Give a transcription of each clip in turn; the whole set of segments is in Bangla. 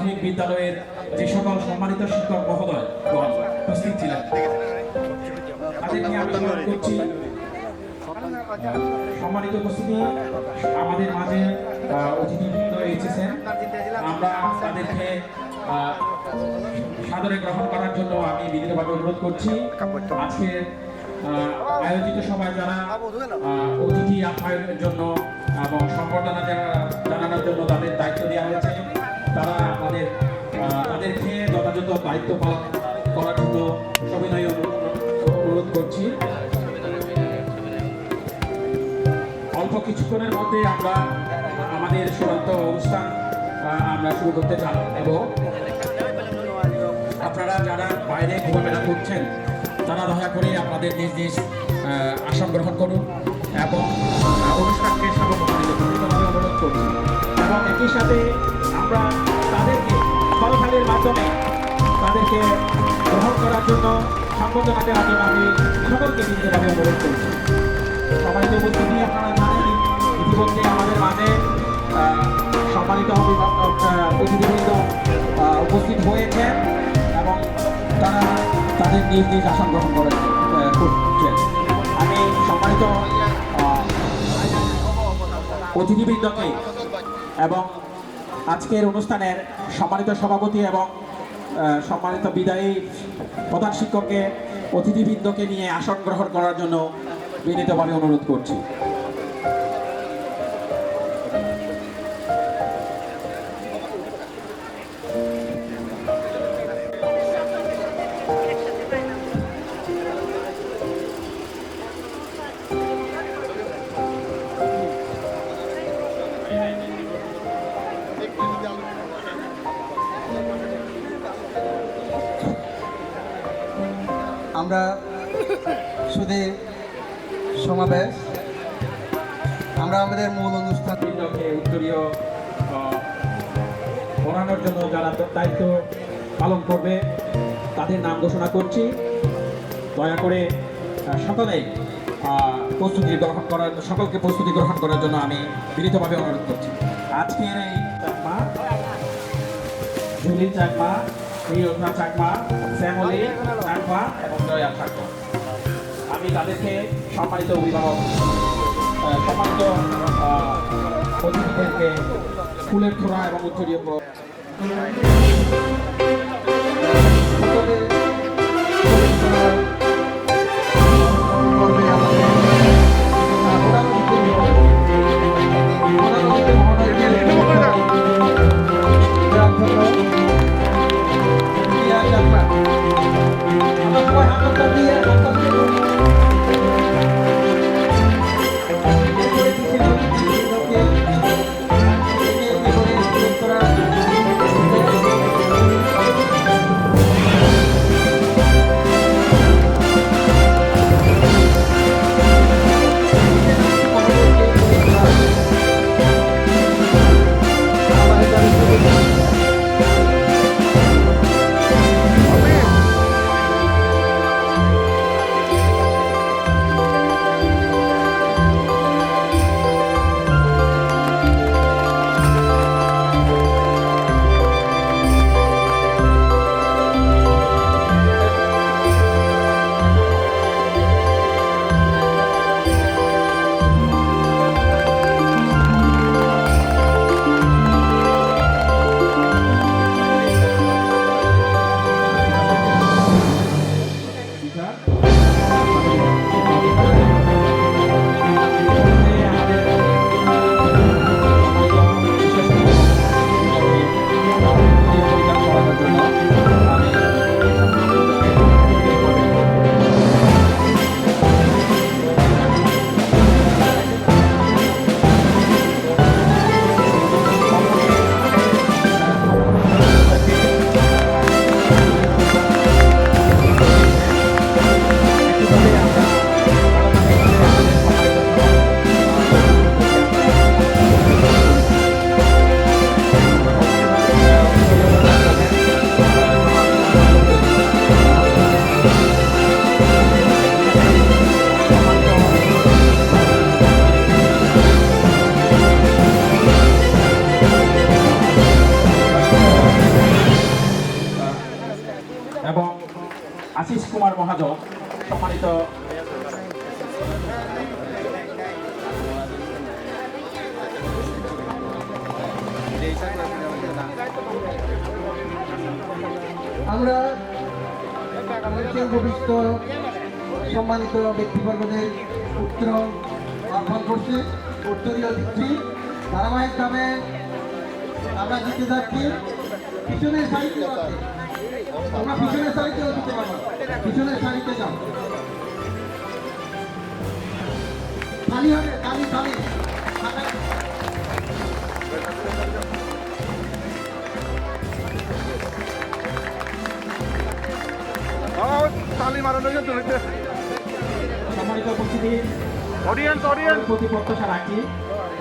প্রাথমিক বিদ্যালয়ের যে সকল সম্মানিত শিক্ষক মহোদয় উপস্থিত ছিলেন। তাদেরকে আমি স্মরণ করছি। সম্মানিত উপস্থিতি, আমাদের মাঝে অতিথিবৃন্দ এসেছেন। আমরা তাদেরকে সাদরে গ্রহণ করার জন্য আমি বিনীতভাবে অনুরোধ করছি। আজকে আয়োজিত সভায় যারা অতিথি আপ্যায়নের জন্য এবং সম্বর্ধনা জানানোর জন্য তাদের দায়িত্ব দেওয়া হয়েছে। তারা আমাদের তাদেরকে যথাযথ দায়িত্ব পালন করার জন্য সবিনয় অনু- অনুরোধ করছি। অল্প কিছুক্ষণের মধ্যে আমরা আমাদের চূড়ান্ত অনুষ্ঠান আমরা শুরু করতে চান এবং আপনারা যারা বাইরে ঘোরাফেরা করছেন, তারা দয়া করে আপনাদের নিজ নিজ আসন গ্রহণ করুন এবং অনুষ্ঠানকে সার্বভৌমিকভাবে অনুরোধ করছি এবং একই সাথে আমরা তাদেরকে ফলফালের মাধ্যমে তাদেরকে গ্রহণ করার জন্য সম্বোধনা দেওয়ার জন্য আমি সকলকে বিনীতভাবে অনুরোধ করছি। সবাই তো উপস্থিতি আপনারা জানেন, ইতিমধ্যে আমাদের মাঝে সম্মানিত অতিথিবৃন্দ উপস্থিত হয়েছেন এবং তারা তাদের নিজ নিজ আসন গ্রহণ করে করছেন। আমি সম্মানিত অতিথিবৃন্দকে এবং আজকের অনুষ্ঠানের সম্মানিত সভাপতি এবং সম্মানিত বিদায়ী প্রধান শিক্ষককে, অতিথিবৃন্দকে নিয়ে আসন গ্রহণ করার জন্য বিনীতভাবে অনুরোধ করছি। আমরা আমাদের মূল অনুষ্ঠান উত্তরীয় পড়ানোর জন্য যারা দায়িত্ব পালন করবে, তাদের নাম ঘোষণা করছি। দয়া করে সকলেই প্রস্তুতি গ্রহণ করার, সকলকে প্রস্তুতি গ্রহণ করার জন্য আমি বিনীতভাবে অনুরোধ করছি। আজকের এই চাকমা জুলি চাকমা প্রিয়তা চাকমা, শ্যামলী চাকমা এবং জয়া চাকমা। আমি তাদেরকে সম্মানিত অভিভাবক আহ, অতিথিদেরকে ফুলের তোড়া এবং উত্তরীয় আমরা আমাদের ভবিষ্যৎ সম্মানিত ব্যক্তিবর্গদের উত্তর আহ্বান করছি। উত্তরীয় দিচ্ছি ধারাবাহিকভাবে আমরা দিতে যাচ্ছি। পিছনের সারিতে আছে তোমরা পিছনের সারিতেও দিতে পারো পিছনের সারিতে যাও। খালি হবে, খালি খালি। তালি মারানো সম্মানিত উপস্থিতি। Audience audience. প্রতি প্রত্যাশা রাখি।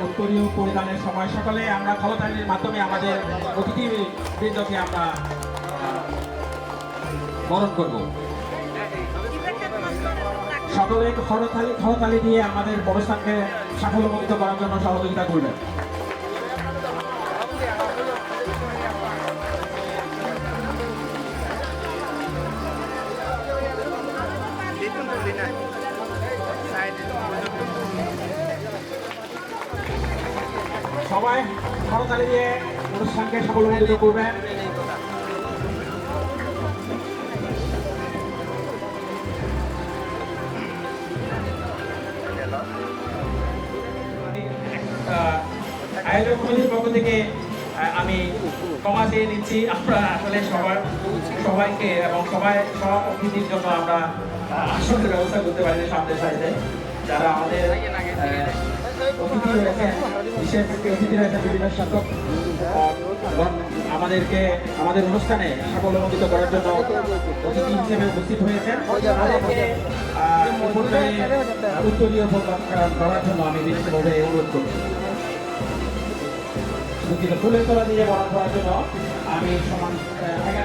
উত্তরীয় পরিধানের সময় সকালে আমরা খলতালির মাধ্যমে আমাদের অতিথি বৃন্দকে আমরা বরণ করব। সকলে খরতালি খরতালি দিয়ে আমাদের অনুষ্ঠানকে সাফল্যমণ্ডিত করার জন্য সহযোগিতা করবেন। সবাই খরতালি দিয়ে অনুষ্ঠানকে সাফল্যমণ্ডিত করবেন। আয়োজক কমিটির পক্ষ থেকে আমি ক্ষমা চেয়ে নিচ্ছি। আমরা আসলে সবার, সবাইকে এবং সবাই, সব অতিথির জন্য আমরা আসনের ব্যবস্থা করতে পারিনি সামনের সাইডে যারা আমাদের আমাদেরকে আমাদের অনুষ্ঠানে সাফল্যমণ্ডিত করার জন্য অতিথি হিসেবে উপস্থিত হয়েছেন। উত্তরীয় করার জন্য আমি বিশেষভাবে অনুরোধ করছি। ফুলের তোলা দিয়ে বরণ করার জন্য আমি সমান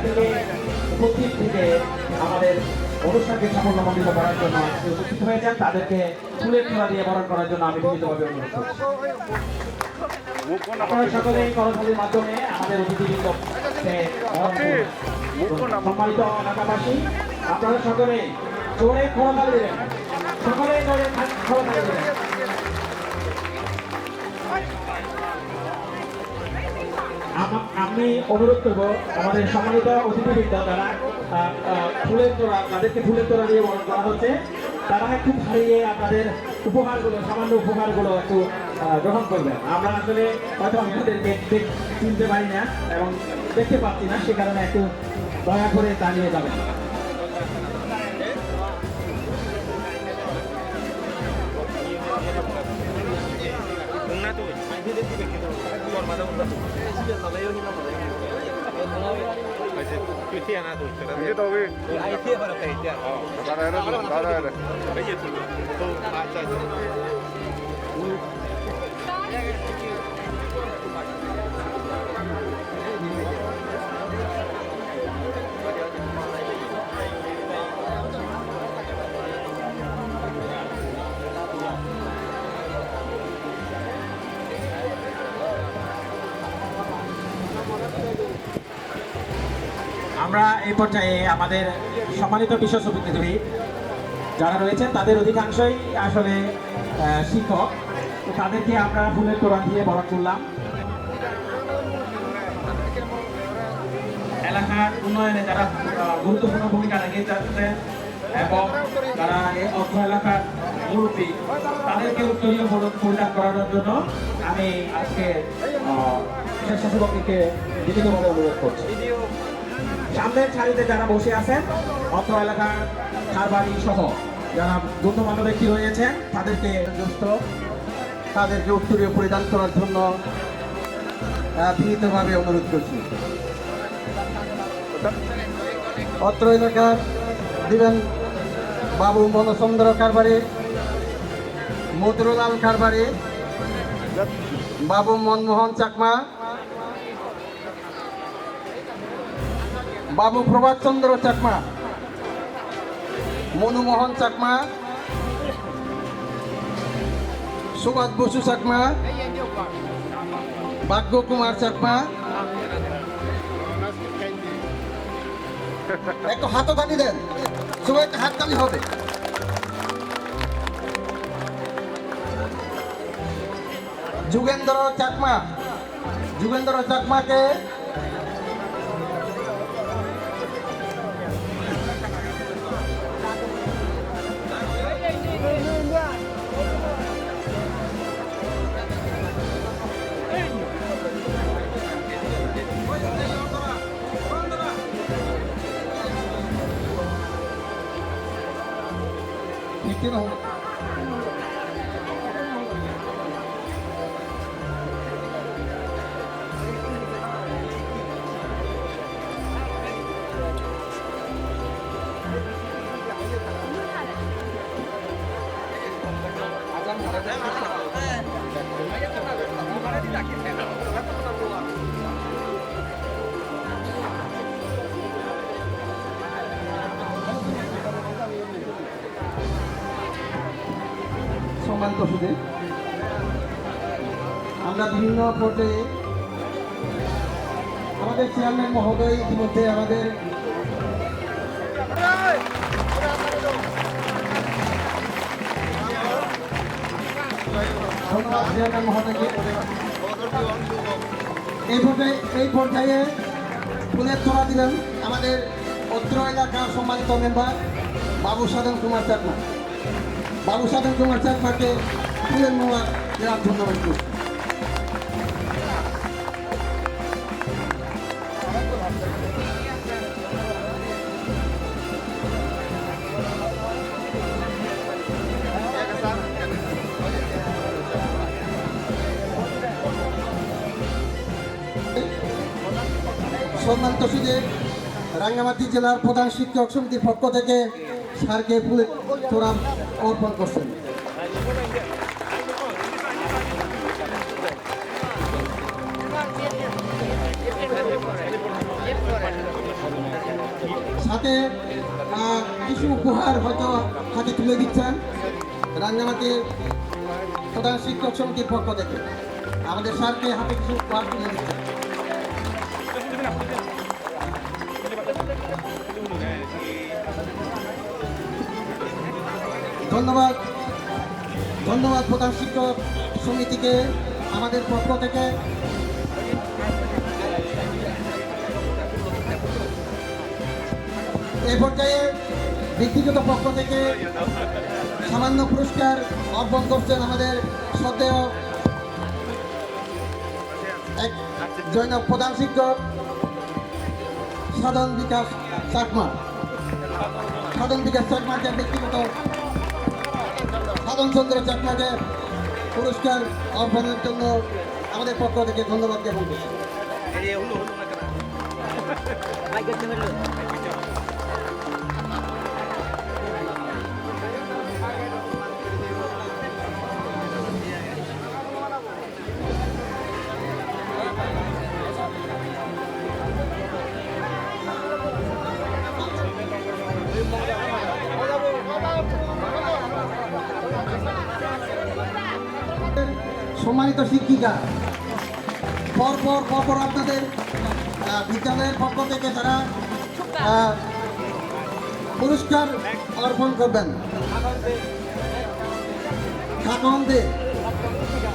থেকে উপস্থিত থেকে আমাদের অনুষ্ঠানকে সাফল্যমণ্ডিত করার জন্য উপস্থিত হয়েছেন তাদেরকে ফুলের তোলা দিয়ে বরণ করার জন্য আমি বিনীতভাবে অনুরোধ করছি। আপনারা সকলেই করতালির মাধ্যমে আমাদের করুন। সম্মানিত এলাকাবাসী আপনারা সকলে জোরে দেবেন। জোরে দেবেন। আমা- অনুরোধ করব আমাদের সম্মানিত অতিথিবৃন্দ আহ, ফুলের তোড়া, তাদেরকে ফুলের তোড়া দিয়ে বরণ করা হচ্ছে। তারা একটু হারিয়ে আপনাদের উপহারগুলো, সামান্য উপহারগুলো একটু গ্রহণ করবেন। আমরা আসলে হয়তো আপনাদেরকে দেখ- চিনতে পারি না এবং দেখতে পাচ্ছি না, সে কারণে একটু দয়া করে Mas eu tinha nada do cara. Ini tahu ini. Ini apa nak tahu? Oh, ada ada ada ada. Ini tu. Tu atas. আমরা এই পর্যায়ে আমাদের সম্মানিত বিশ্ব সমিতি যারা রয়েছেন, তাদের অধিকাংশই আসলে শিক্ষক। তো তাদেরকে আমরা ফুলের তোড়া দিয়ে বরণ করলাম। এলাকার উন্নয়নে যারা গুরুত্বপূর্ণ ভূমিকা রেখে যাচ্ছেন এবং যারা এই অর্থ এলাকার মুরব্বী, তাদেরকে উত্তরীয় পরিধান করানোর জন্য আমি আজকে স্বেচ্ছাসেবককে বিনীতভাবে অনুরোধ করছি। সামনের সারিতে যারা বসে আছেন অত্র এলাকার খারবাড়ি সহ যারা গণ্যমান্য ব্যক্তি রয়েছেন তাদেরকে দুস্থ তাদেরকে উত্তরীয় পরিধান করার জন্য আহ, বিনীতভাবে অনুরোধ করছি। অত্র এলাকার দিবেন বাবু মনচন্দ্র কারবারি মধুরলাল কারবারি বাবু মনমোহন চাকমা বাবু প্রভাত চন্দ্র চাকমা মনুমোহন চাকমা, সুভাষ বসু চাকমা ভাগ্য কুমার চাকমা। একটু হাততালি দেন সবাই একটা হাততালি হবে। যুগেন্দ্র চাকমা, যুগেন্দ্র চাকমাকে You know. বিভিন্ন পর্যায়ে আমাদের চেয়ারম্যান মহোদয় ইতিমধ্যে আমাদের চেয়ারম্যান মহোদয়কে। এই পর্যায়ে এই পর্যায়ে ফুলের তোলা দিলেন আমাদের অত্র এলাকার সম্মানিত মেম্বার বাবু সাধন কুমার চাকমা। বাবু সাধন কুমার চাকমাকে ফুলের মোয়া দেওয়ার ধন্যবাদ। সম্মানিত সুদে রাঙ্গামাটি জেলার প্রধান শিক্ষক সমিতির পক্ষ থেকে স্যারকে ফুলের তোরা অর্পণ করছেন। সাথে কিছু উপহার হয়তো হাতে তুলে দিচ্ছেন রাঙ্গামাটির প্রধান শিক্ষক সমিতির পক্ষ থেকে। আমাদের স্যারকে হাতে কিছু উপহার তুলে দিচ্ছেন। ধন্যবাদ। ধন্যবাদ প্রধান শিক্ষক সমিতিকে আমাদের পক্ষ থেকে। এ পর্যায়ে ব্যক্তিগত পক্ষ থেকে সামান্য পুরস্কার অর্পণ করছেন আমাদের শ্রদ্ধেয় এক জৈন প্রধান শিক্ষক, সাধন বিকাশ চাকমা। সাধন বিকাশ চাকমাকে ব্যক্তিগত সাধন চন্দ্র চাকমাকে পুরস্কার অর্পণের জন্য আমাদের পক্ষ থেকে ধন্যবাদ জ্ঞাপন করছি। সম্মানিত শিক্ষিকা। পরপর পরপর আপনাদের বিদ্যালয়ের পক্ষ থেকে তারা পুরস্কার অর্পণ করবেন। খাকন দে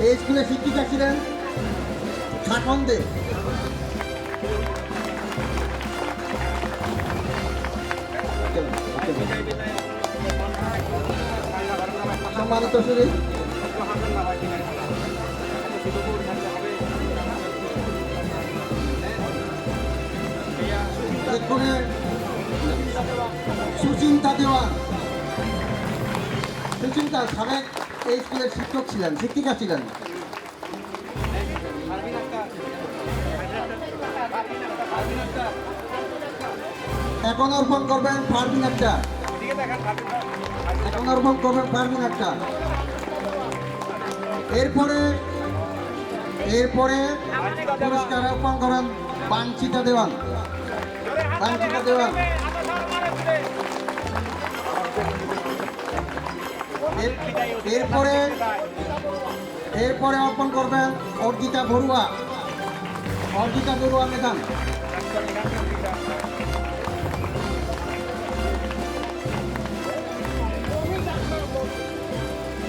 এই স্কুলে শিক্ষিকা ছিলেন খাকন দে সম্মানিত সুরে এক্ষণে সুচিন্তা দেওয়ান। সুচিন্তা সাবেক এই স্কুলের শিক্ষক ছিলেন, শিক্ষিকা ছিলেন। এখন অর্পণ করবেন পারবিন একটা এখন অর্পণ করবেন পারবিন একটা এরপরে এরপরে পুরস্কার অর্পণ করেন বাঞ্ছিতা দেওয়ান। বাঞ্ছিতা দেওয়ান। এরপরে এরপরে অর্পণ করবেন অর্জিতা বড়ুয়া অর্জিতা বড়ুয়া মেদান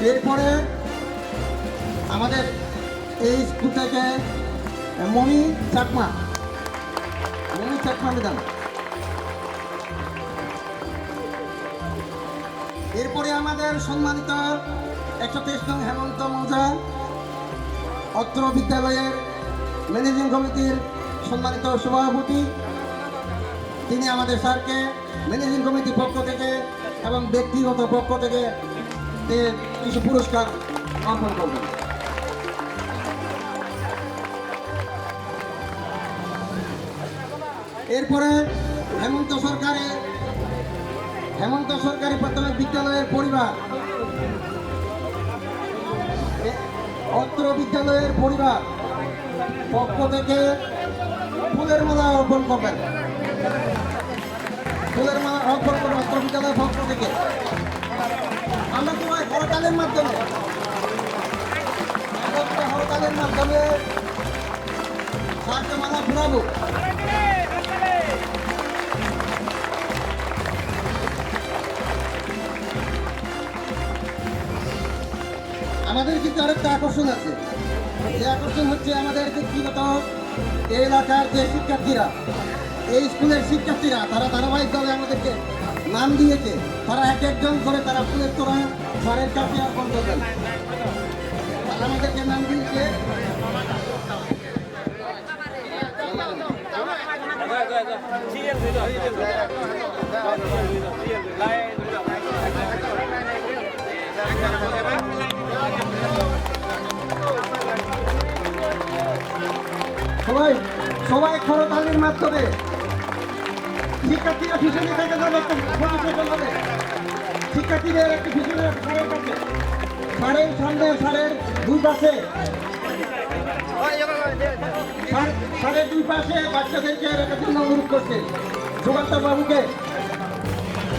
এরপরে আমাদের এই স্কুল থেকে মমি চাকমা মমি চাকমা ম্যাডাম এরপরে আমাদের সম্মানিত একশো তেইশ নং হেমন্ত মৌজা, অত্র বিদ্যালয়ের ম্যানেজিং কমিটির সম্মানিত সভাপতি, তিনি আমাদের স্যারকে ম্যানেজিং কমিটির পক্ষ থেকে এবং ব্যক্তিগত পক্ষ থেকে কিছু পুরস্কার অর্পণ করবেন। এরপরে হেমন্ত সরকারের হেমন্ত সরকারি প্রাথমিক বিদ্যালয়ের পরিবার, অত্র বিদ্যালয়ের পরিবার পক্ষ থেকে ফুলের মালা অর্পণ করবেন। ফুলের মালা অর্পণ করবেন অত্র বিদ্যালয়ের পক্ষ থেকে। আমরা সবাই হরতালের মাধ্যমে? হরতালের মাধ্যমে সাহায্য মালা ঘুরাবো? আমাদের কিন্তু আরেকটা আকর্ষণ আছে। এই আকর্ষণ হচ্ছে আমাদের ব্যক্তিগত এই এলাকার যে শিক্ষার্থীরা, এই স্কুলের শিক্ষার্থীরা, তারা ধারাবাহিকভাবে আমাদেরকে নাম দিয়েছে। তারা এক একজন করে তারা ফুলের তোরা, স্যারের কাছে অর্পণ করবেন। আমাদেরকে নাম দিয়েছে সবাই সবাই খরতালির মাধ্যমে শিক্ষার্থীরা পিছনে থেকে যাবে শিক্ষার্থীদের একটি পিছনে সারের সামনে, সারের দুই পাশে। সারের দুই পাশে বাচ্চাদেরকে একটা জন্য অনুরোধ করছে। যোগাত্তা বাবুকে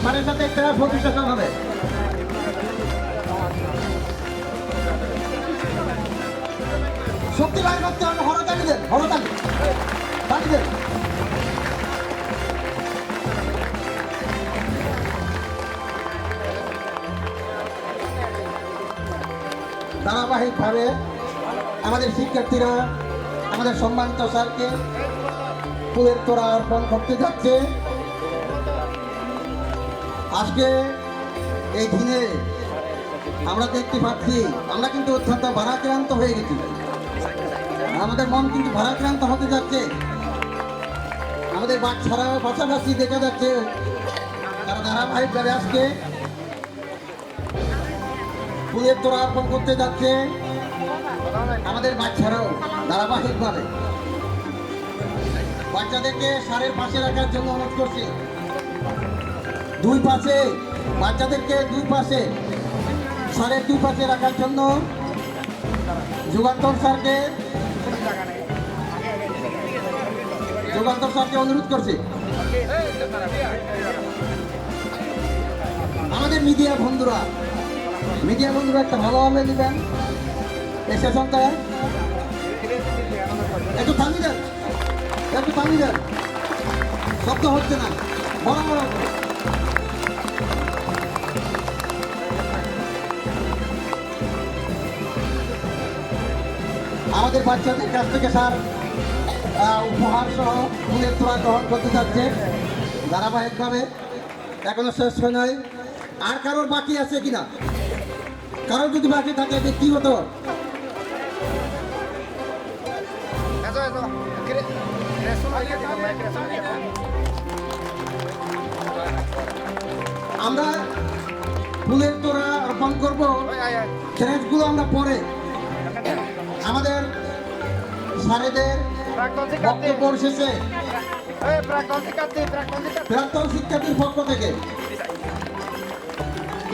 সারের সাথে একটা প্রতিষ্ঠান হবে। শক্তি বার করতে হবে, হরতালি দেন, হরতালি। তালি ধারাবাহিকভাবে আমাদের শিক্ষার্থীরা আমাদের সম্মানিত স্যারকে ফুলের তোরা অর্পণ করতে যাচ্ছে। আজকে এই দিনে আমরা দেখতে পাচ্ছি, আমরা কিন্তু অত্যন্ত ভারাক্রান্ত হয়ে গেছি। আমাদের মন কিন্তু ভারাক্রান্ত হতে যাচ্ছে। আমাদের বাচ্চারা পাশাপাশি দেখা যাচ্ছে, তারা ধারাবাহিকভাবে আজকে ফুলের তোরা অর্পণ করতে যাচ্ছে। আমাদের বাচ্চারাও ধারাবাহিকভাবে। বাচ্চাদেরকে সারের পাশে রাখার জন্য অনুরোধ করছি। দুই পাশে, বাচ্চাদেরকে দুই পাশে, সারের দুই পাশে রাখার জন্য যুগান্তর স্যারকে যুগান্তর স্যারকে অনুরোধ করছি। আমাদের মিডিয়া বন্ধুরা মিডিয়া বন্ধুরা একটা ভালোভাবে নেবেন এই সেশনটা একটু থামি দেন। একটু থামি দেন। শব্দ হচ্ছে না। বড় বড় আমাদের বাচ্চাদের কাছ থেকে স্যার উপহার সহ ফুলের তোলা গ্রহণ করতে যাচ্ছে ধারাবাহিকভাবে। এখনও শেষ হয় নাই। আর কারোর বাকি আছে কিনা? কারোর যদি বাকি থাকে ব্যক্তিগত আমরা ফুলের তোরা অর্পণ করব ay. আমরা পরে আমাদের Practon বক্তব্য শেষে. প্রাক্তন শিক্ষার্থীর পক্ষ থেকে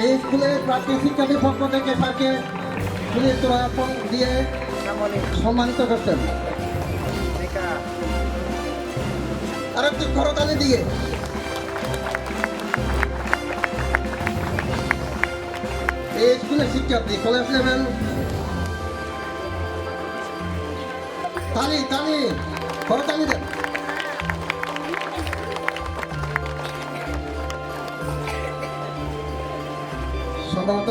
এই স্কুলের প্রাক্তন শিক্ষার্থীর পক্ষ থেকে স্যারকে ফুলের তোরা দিয়ে. সম্মানিত করছেন আর একটু করতালি দিয়ে। এই স্কুলের শিক্ষার্থী কলেজ লেভেল তালি তালি করতালি দেন। সম্ভবত।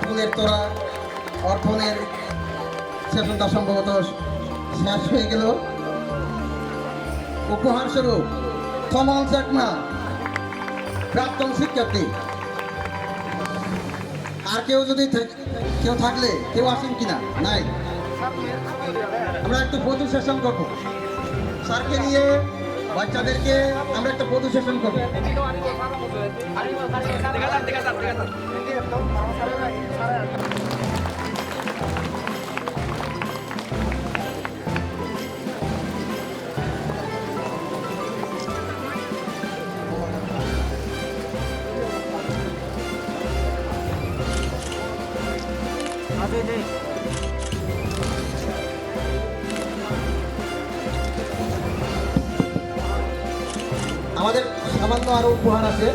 ফুলের তোরা অর্থনের সেশনটা সম্ভবত শেষ হয়ে গেল। উপহার স্বরূপ থমল চাকমা প্রাক্তন শিক্ষার্থী। আর কেউ যদি কেউ থাকলে কেউ আসেন কিনা? নাই। আমরা একটু ফটো সেশন করব। স্যারকে নিয়ে বাচ্চাদেরকে আমরা একটা ফটো সেশন করব। আমাদের সামান্য আরও উপহার আছে।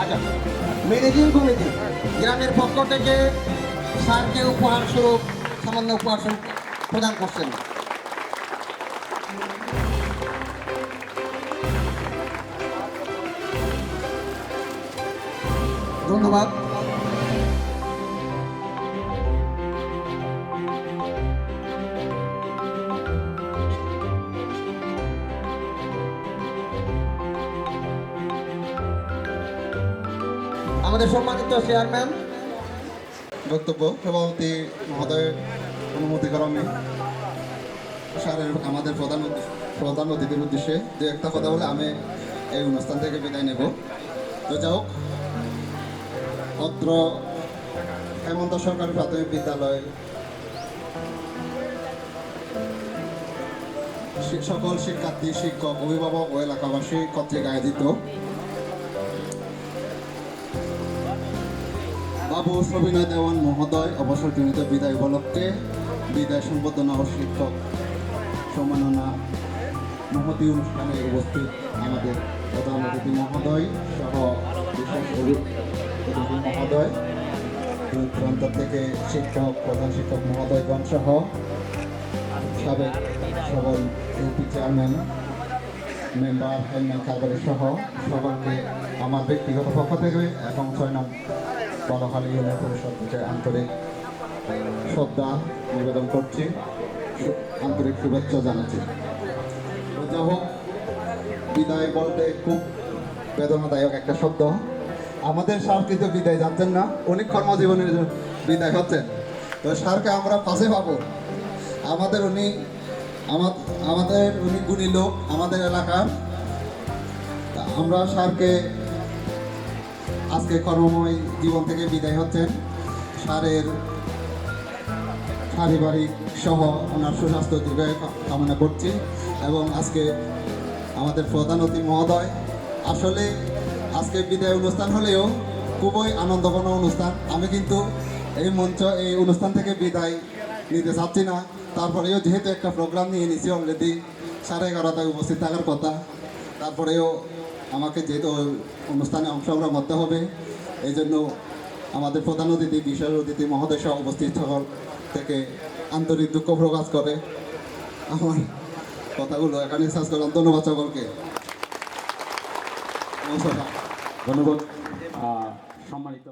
আচ্ছা ম্যানেজিং কমিটি গ্রামের পক্ষ থেকে স্যারকে উপহার স্বরূপ সামান্য উপহার প্রদান করছেন। ধন্যবাদ। আমাদের সম্মানিত চেয়ারম্যান, বক্তব্য, সভাপতি মহোদয়ের অনুমতি ক্রমে স্যারের আমাদের প্রধান প্রধান অতিথির উদ্দেশ্যে দু একটা কথা বলে আমি এই অনুষ্ঠান থেকে বিদায় নেব। তো যাই হোক অত্র হেমন্ত সরকারি প্রাথমিক বিদ্যালয়। সকল শিক্ষার্থী, শিক্ষক, অভিভাবক ও এলাকাবাসী কর্তৃক আয়োজিত। বাবু সবিনয় দেওয়ান মহোদয় অবসর অবসরজনিত বিদায় উপলক্ষে বিদায় সম্বর্ধনা ও শিক্ষক সম্মাননা মহতি অনুষ্ঠানে উপস্থিত আমাদের প্রধান অতিথি মহোদয় সহ বিশেষ মহোদয় প্রান্ত থেকে শিক্ষক, প্রধান শিক্ষক মহোদয়গণ সহ সাবেক সকল ইউপি চেয়ারম্যান, মেম্বার হেলমেট কারবারি সহ সকলকে আমার ব্যক্তিগত পক্ষ থেকে এবং ছয় নং বলখালী ইউনিয়ন পরিষদ থেকে আন্তরিক শ্রদ্ধা নিবেদন করছি আন্তরিক শুভেচ্ছা জানাচ্ছি। যাই হোক, বিদায় বলতে খুব বেদনাদায়ক একটা শব্দ। আমাদের স্যার কিন্তু বিদায় যাচ্ছেন না? উনি কর্মজীবনের বিদায় হচ্ছেন তো সারকে আমরা পাশে পাবো। আমাদের উনি আমাদের উনি গুণী লোক আমাদের এলাকার। আমরা স্যারকে আজকে কর্মময় জীবন থেকে বিদায় হচ্ছেন। স্যারের পারিবারিক সহ ওনার সুস্বাস্থ্য দীর্ঘায়ু কামনা করছি। এবং আজকে আমাদের প্রধান অতিথি মহোদয়। আসলে আজকে বিদায় অনুষ্ঠান হলেও খুবই আনন্দঘন অনুষ্ঠান। আমি কিন্তু এই মঞ্চ, এই অনুষ্ঠান থেকে বিদায় নিতে চাচ্ছি না। তারপরেও যেহেতু একটা প্রোগ্রাম নিয়ে নিছি অলরেডি সাড়ে এগারোটায় উপস্থিত থাকার কথা। তারপরেও আমাকে যেহেতু অনুষ্ঠানে অংশগ্রহণ করতে হবে এই জন্য আমাদের প্রধান অতিথি বিশেষ অতিথি মহোদয় সহ উপস্থিত থাকার থেকে আন্তরিক দুঃখ প্রকাশ করে আমার কথাগুলো এখানে শেষ করলাম। ধন্যবাদ সকলকে। নমস্কার। ধন্যবাদ। সম্মানিত